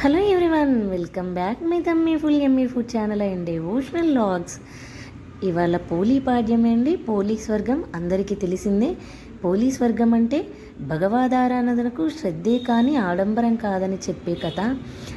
Hello everyone welcome back మీ తమ్మి ఫుల్ ఎమ్మీ ఫుడ్ ఛానల్ అండి ఓషనల్ లాగ్స్. ఇవాళ పోలీ పాడ్యం అండి పోలీ స్వర్గం అందరికీ తెలిసిందే. పోలీస్ వర్గం అంటే భగవదారాధనకు శ్రద్ధే కానీ ఆడంబరం కాదని చెప్పే కథ.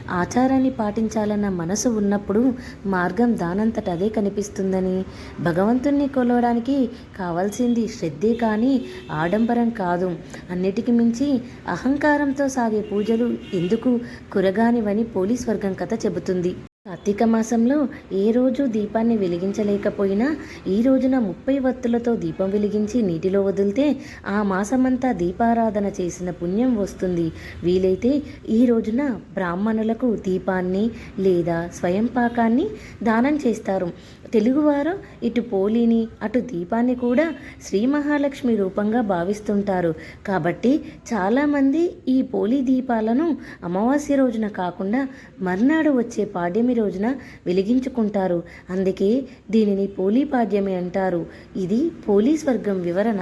ఆచారాన్ని పాటించాలన్న మనసు ఉన్నప్పుడు మార్గం దానంతట అదే కనిపిస్తుందని. భగవంతుణ్ణి కొలవడానికి కావాల్సింది శ్రద్ధే కానీ ఆడంబరం కాదు. అన్నిటికి మించి అహంకారంతో సాగే పూజలు ఎందుకు? కురగానివని పోలీస్ వర్గం కథ చెబుతుంది. కార్తీక మాసంలో ఏ రోజు దీపాన్ని వెలిగించలేకపోయినా ఈ రోజున ముప్పై వత్తులతో దీపం వెలిగించి నీటిలో వదిలితే ఆ మాసమంతా దీపారాధన చేసిన పుణ్యం వస్తుంది. వీలైతే ఈ రోజున బ్రాహ్మణులకు దీపాన్ని లేదా స్వయం పాకాన్ని దానం చేస్తారు. తెలుగువారు ఇటు పోలిని అటు దీపాన్ని కూడా శ్రీ మహాలక్ష్మి రూపంగా భావిస్తుంటారు. కాబట్టి చాలామంది ఈ పోలి దీపాలను అమావాస్య రోజున కాకుండా మర్నాడు వచ్చే పాడ్యం పాడ్యమి రోజున వెలిగించుకుంటారు. అందుకే దీనిని పోలీ పాడ్యమి అంటారు. ఇది పోలీస్ వర్గం వివరణ.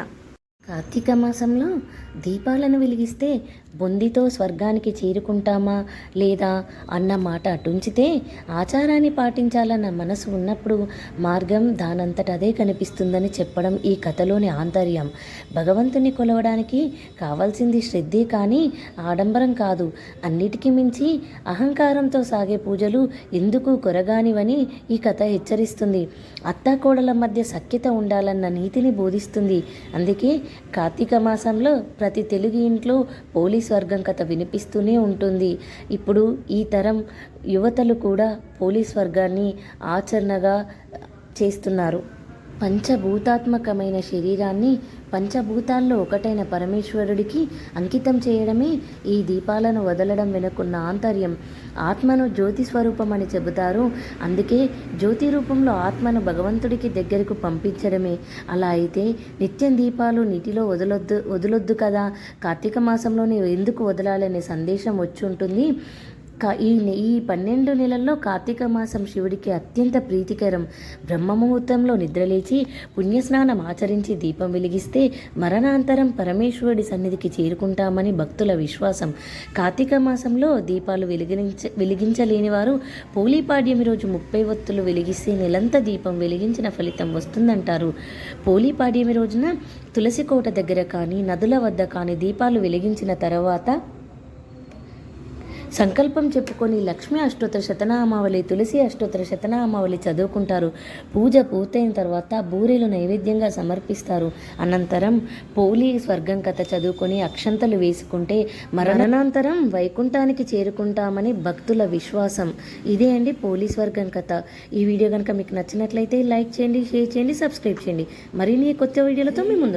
కార్తీక మాసంలో దీపాలను వెలిగిస్తే బొందితో స్వర్గానికి చేరుకుంటామా లేదా అన్న మాట అటుంచితే ఆచారాన్ని పాటించాలన్న మనసు ఉన్నప్పుడు మార్గం దానంతట అదే కనిపిస్తుందని చెప్పడం ఈ కథలోని ఆంతర్యం. భగవంతుని కొలవడానికి కావాల్సింది శ్రద్ధే కానీ ఆడంబరం కాదు. అన్నిటికీ మించి అహంకారంతో సాగే పూజలు ఎందుకు కొరగానివని ఈ కథ హెచ్చరిస్తుంది. అత్తాకోడల మధ్య సఖ్యత ఉండాలన్న నీతిని బోధిస్తుంది. అందుకే కార్తీక మాసంలో ప్రతి తెలుగు ఇంట్లో పోలీస్ వర్గం కథ వినిపిస్తూనే ఉంటుంది. ఇప్పుడు ఈ తరం యువతలు కూడా పోలీస్ వర్గాన్ని ఆచరణగా చేస్తున్నారు. పంచభూతాత్మకమైన శరీరాన్ని పంచభూతాల్లో ఒకటైన పరమేశ్వరుడికి అంకితం చేయడమే ఈ దీపాలను వదలడం వెనుకున్న ఆంతర్యం. ఆత్మను జ్యోతి స్వరూపం అని చెబుతారు. అందుకే జ్యోతి రూపంలో ఆత్మను భగవంతుడికి దగ్గరకు పంపించడమే. అలా అయితే నిత్యం దీపాలు నీటిలో వదలొద్దు వదలొద్దు కదా? కార్తీక మాసంలోనే ఎందుకు వదలాలనే సందేశం వచ్చి ఉంటుంది కా ఈ ఈ పన్నెండు నెలల్లో కార్తీక మాసం శివుడికి అత్యంత ప్రీతికరం. బ్రహ్మముహూర్తంలో నిద్రలేచి పుణ్యస్నానం ఆచరించి దీపం వెలిగిస్తే మరణాంతరం పరమేశ్వరుడి సన్నిధికి చేరుకుంటామని భక్తుల విశ్వాసం. కార్తీక మాసంలో దీపాలు వెలిగించ వెలిగించలేని వారు పోలీపాడ్యమి రోజు ముప్పై ఒత్తులు వెలిగిస్తే నెలంతా దీపం వెలిగించిన ఫలితం వస్తుందంటారు. పోలీపాడ్యమి రోజున తులసి కోట దగ్గర కానీ నదుల వద్ద కానీ దీపాలు వెలిగించిన తర్వాత సంకల్పం చెప్పుకొని లక్ష్మీ అష్టోత్తర శతనామావళి తులసి అష్టోత్తర శతనామావళి చదువుకుంటారు. పూజ పూర్తయిన తర్వాత బూరెలు నైవేద్యంగా సమర్పిస్తారు. అనంతరం పోలి స్వర్గం కథ చదువుకొని అక్షంతలు వేసుకుంటే మరణానంతరం వైకుంఠానికి చేరుకుంటామని భక్తుల విశ్వాసం. ఇదే అండి పోలీస్ వర్గం కథ. ఈ వీడియో కనుక మీకు నచ్చినట్లయితే లైక్ చేయండి షేర్ చేయండి సబ్స్క్రైబ్ చేయండి. మరిన్ని కొత్త వీడియోలతో మీ ముందు